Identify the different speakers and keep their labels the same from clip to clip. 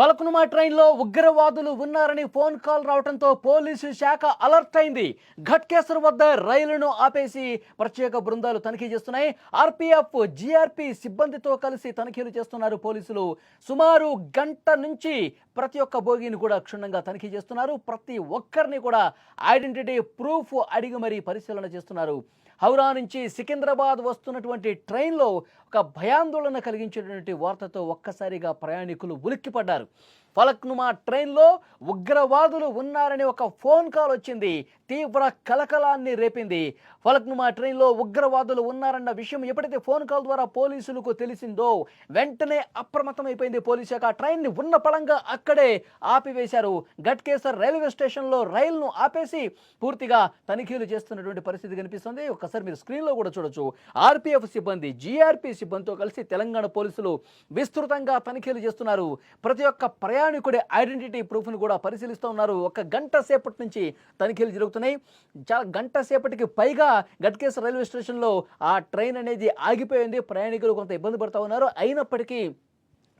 Speaker 1: ఫలక్నుమా ట్రైన్లో ఉగ్రవాదులు ఉన్నారని ఫోన్ కాల్ రావడంతో పోలీసు శాఖ అలర్ట్ అయింది. ఘట్కేశ్వర్ వద్ద రైలును ఆపేసి ప్రత్యేక బృందాలు తనిఖీ చేస్తున్నాయి. ఆర్పీఎఫ్ జీఆర్పీ సిబ్బందితో కలిసి తనిఖీలు చేస్తున్నారు పోలీసులు. సుమారు గంట నుంచి ప్రతి ఒక్క బోగిని కూడా క్షుణ్ణంగా తనిఖీ చేస్తున్నారు. ప్రతి ఒక్కరిని కూడా ఐడెంటిటీ ప్రూఫ్ అడిగి మరీ పరిశీలన చేస్తున్నారు. హౌరా నుంచి సికింద్రాబాద్ వస్తున్నటువంటి ట్రైన్లో ఒక భయాందోళన కలిగించినటువంటి వార్తతో ఒక్కసారిగా ప్రయాణికులు ఉలిక్కిపడ్డారు. ఫలక్నుమా ట్రైన్లో ఉగ్రవాదులు ఉన్నారని ఒక ఫోన్ కాల్ వచ్చింది. తీవ్ర కలకలాన్ని రేపింది. ఫలక్నుమా ట్రైన్లో ఉగ్రవాదులు ఉన్నారన్న విషయం ఎప్పుడైతే ఫోన్ కాల్ ద్వారా పోలీసులకు తెలిసిందో వెంటనే అప్రమత్తమైపోయింది పోలీసు శాఖ. ట్రైన్ని ఉన్న పడంగా అక్కడే ఆపివేశారు. గట్కేసర్ రైల్వే స్టేషన్లో రైలును ఆపేసి పూర్తిగా తనిఖీలు చేస్తున్నటువంటి పరిస్థితి కనిపిస్తుంది. ఒకసారి మీరు స్క్రీన్లో కూడా చూడొచ్చు. ఆర్పీఎఫ్ సిబ్బంది జీఆర్పీ సిబ్బందితో కలిసి తెలంగాణ పోలీసులు విస్తృతంగా తనిఖీలు చేస్తున్నారు. ప్రతి ఒక్క ప్రయాణికుడి ఐడెంటిటీ ప్రూఫ్ను కూడా పరిశీలిస్తూ ఉన్నారు ఒక గంట సేపటి నుంచి తనిఖీలు జరుగుతున్నాయి. చాలా గంట సేపటికి పైగా గట్కేశ్వర రైల్వే స్టేషన్లో ఆ ట్రైన్ అనేది ఆగిపోయింది. ప్రయాణికులు కొంత ఇబ్బంది పడుతూ ఉన్నారు. అయినప్పటికీ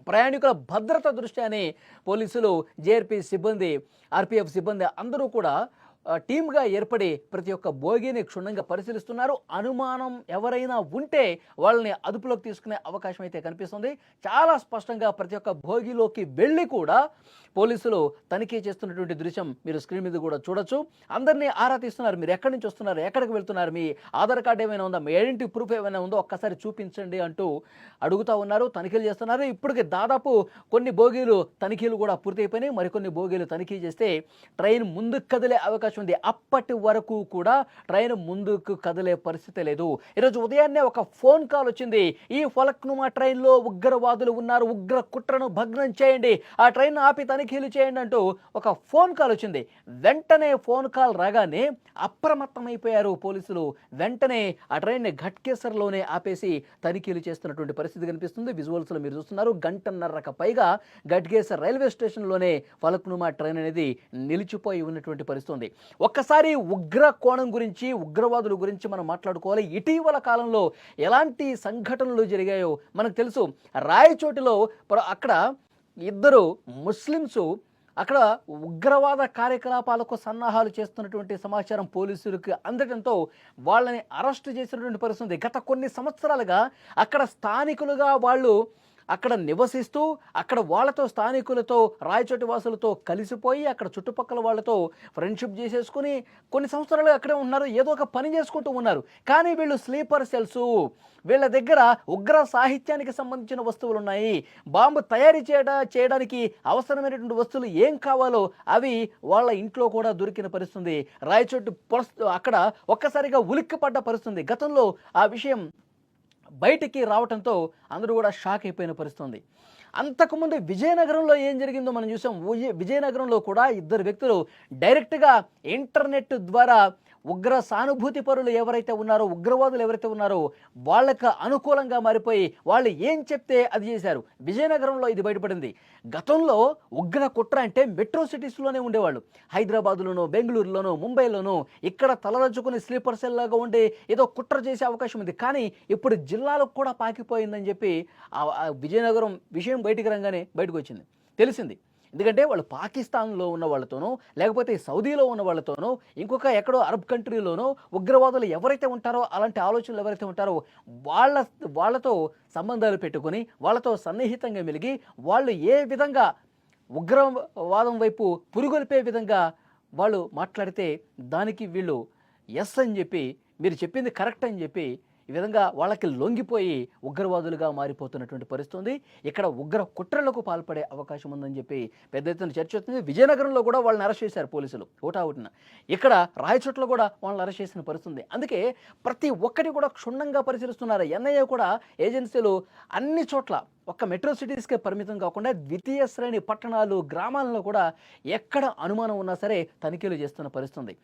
Speaker 1: ప్రయాణికుల భద్రత దృష్ట్యానే పోలీసులు జేఆర్పీ సిబ్బంది ఆర్పీఎఫ్ సిబ్బంది అందరూ కూడా టీమ్గా ఏర్పడి ప్రతి ఒక్క బోగిని క్షుణ్ణంగా పరిశీలిస్తున్నారు. అనుమానం ఎవరైనా ఉంటే వాళ్ళని అదుపులోకి తీసుకునే అవకాశం అయితే కనిపిస్తుంది. చాలా స్పష్టంగా ప్రతి ఒక్క భోగిలోకి వెళ్ళి కూడా పోలీసులు తనిఖీ చేస్తున్నటువంటి దృశ్యం మీరు స్క్రీన్ మీద కూడా చూడొచ్చు. అందరినీ ఆరా తీస్తున్నారు మీరు. ఎక్కడి నుంచి వస్తున్నారు? ఎక్కడికి వెళ్తున్నారు? మీ ఆధార్ కార్డు ఏమైనా ఉందా? మీ ఐడెంటిటీ ప్రూఫ్ ఏమైనా ఉందో? ఒక్కసారి చూపించండి అంటూ అడుగుతా ఉన్నారు. తనిఖీలు చేస్తున్నారు. ఇప్పటికి దాదాపు కొన్ని బోగీలు తనిఖీలు కూడా పూర్తయిపోయినాయి. మరికొన్ని బోగీలు తనిఖీ చేస్తే ట్రైన్ ముందుకు కదిలే అవకాశం ఉంది. అప్పటి వరకు కూడా ట్రైన్ ముందుకు కదిలే పరిస్థితి లేదు. ఈరోజు ఉదయాన్నే ఒక ఫోన్ కాల్ వచ్చింది. ఈ ఫలక్నుమా ట్రైన్లో ఉగ్రవాదులు ఉన్నారు. ఉగ్ర కుట్రను భగ్నం చేయండి. ఆ ట్రైన్ ఆపి తనిఖీలు చేయండి అంటూ ఒక ఫోన్ కాల్ వచ్చింది. వెంటనే ఫోన్ కాల్ రాగానే అప్రమత్తమైపోయారు పోలీసులు. వెంటనే ఆ ట్రైన్ని ఘట్కేసర్లోనే ఆపేసి తనిఖీలు చేస్తున్నటువంటి పరిస్థితి కనిపిస్తుంది. విజువల్స్లో మీరు చూస్తున్నారు గంటన్నరకు పైగా ఘట్కేసర్ రైల్వే స్టేషన్లోనే ఫలక్నుమా ట్రైన్ అనేది నిలిచిపోయి ఉన్నటువంటి పరిస్థితి ఉంది ఒక్కసారి ఉగ్ర కోణం గురించి ఉగ్రవాదుల గురించి మనం మాట్లాడుకోవాలి. ఇటీవల కాలంలో ఎలాంటి సంఘటనలు జరిగాయో మనకు తెలుసు. రాయచోటిలో అక్కడ ఇద్దరు ముస్లిమ్స్ అక్కడ ఉగ్రవాద కార్యకలాపాలకు సన్నాహాలు చేస్తున్నటువంటి సమాచారం పోలీసులకు అందడంతో వాళ్ళని అరెస్ట్ చేసినటువంటి పరిస్థితి గత కొన్ని సంవత్సరాలుగా అక్కడ స్థానికులుగా వాళ్ళు అక్కడ నివసిస్తూ అక్కడ వాళ్ళతో స్థానికులతో రాయచోటి వాసులతో కలిసిపోయి అక్కడ చుట్టుపక్కల వాళ్ళతో ఫ్రెండ్షిప్ చేసేసుకుని కొన్ని సంవత్సరాలు అక్కడే ఉన్నారు ఏదో ఒక పని చేసుకుంటూ ఉన్నారు. కానీ వీళ్ళు స్లీపర్ సెల్స్ వీళ్ళ దగ్గర ఉగ్ర సాహిత్యానికి సంబంధించిన వస్తువులు ఉన్నాయి బాంబు తయారీ చేయడా చేయడానికి అవసరమైనటువంటి వస్తువులు ఏం కావాలో అవి వాళ్ళ ఇంట్లో కూడా దొరికిన పరిస్థితుంది. రాయచోటి అక్కడ ఒక్కసారిగా ఉలిక్కిపడ్డ పరిస్థితుంది. గతంలో ఆ విషయం బయటికి రావటంతో అందరూ కూడా షాక్ అయిపోయిన పరిస్థితి ఉంది. అంతకుముందు విజయనగరంలో ఏం జరిగిందో మనం చూసాం. విజయనగరంలో కూడా ఇద్దరు వ్యక్తులు డైరెక్ట్గా ఇంటర్నెట్ ద్వారా ఉగ్ర సానుభూతి పరులు ఎవరైతే ఉన్నారో ఉగ్రవాదులు ఎవరైతే ఉన్నారో వాళ్ళకు అనుకూలంగా మారిపోయి వాళ్ళు ఏం చెప్తే అది చేశారు. విజయనగరంలో ఇది బయటపడింది. గతంలో ఉగ్ర కుట్ర అంటే మెట్రో సిటీస్లోనే ఉండేవాళ్ళు. హైదరాబాద్లోనూ బెంగళూరులోనో ముంబైలోనో ఇక్కడ తలరచుకుని స్లీపర్ సెల్లాగా ఉండి ఉండే ఏదో కుట్ర చేసే అవకాశం ఉంది. కానీ ఇప్పుడు జిల్లాలకు కూడా పాకిపోయిందని చెప్పి ఆ విజయనగరం విషయం బయటికి రాగానే బయటకు వచ్చింది. తెలిసింది. ఎందుకంటే వాళ్ళు పాకిస్తాన్లో ఉన్న వాళ్ళతోనో లేకపోతే సౌదీలో ఉన్న వాళ్ళతోనో ఇంకొక ఎక్కడో అరబ్ కంట్రీలోనో ఉగ్రవాదులు ఎవరైతే ఉంటారో అలాంటి ఆలోచనలు ఎవరైతే ఉంటారో వాళ్ళ వాళ్ళతో సంబంధాలు పెట్టుకొని వాళ్ళతో సన్నిహితంగా మెలిగి వాళ్ళు ఏ విధంగా ఉగ్రవాదం వైపు పురుగొల్పే విధంగా వాళ్ళు మాట్లాడితే దానికి వీళ్ళు ఎస్ అని చెప్పి మీరు చెప్పింది కరెక్ట్ అని చెప్పి ఈ విధంగా వాళ్ళకి లొంగిపోయి ఉగ్రవాదులుగా మారిపోతున్నటువంటి పరిస్థితి ఉంది ఇక్కడ ఉగ్ర కుట్రలకు పాల్పడే అవకాశం ఉందని చెప్పి పెద్ద ఎత్తున చర్చ అవుతుంది విజయనగరంలో కూడా వాళ్ళని అరెస్ట్ చేశారు పోలీసులు ఓటావుటిన ఇక్కడ రాయచోట్ల కూడా వాళ్ళని అరెస్ట్ చేసిన పరిస్థితి ఉంది అందుకే ప్రతి ఒక్కటి కూడా క్షుణ్ణంగా పరిశీలిస్తున్నారు. ఎన్ఐఏ కూడా ఏజెన్సీలు అన్ని చోట్ల ఒక్క మెట్రో సిటీస్కే పరిమితం కాకుండా ద్వితీయ శ్రేణి పట్టణాలు గ్రామాలలో కూడా ఎక్కడ అనుమానం ఉన్నా సరే తనిఖీలు చేస్తున్న పరిస్థితుంది.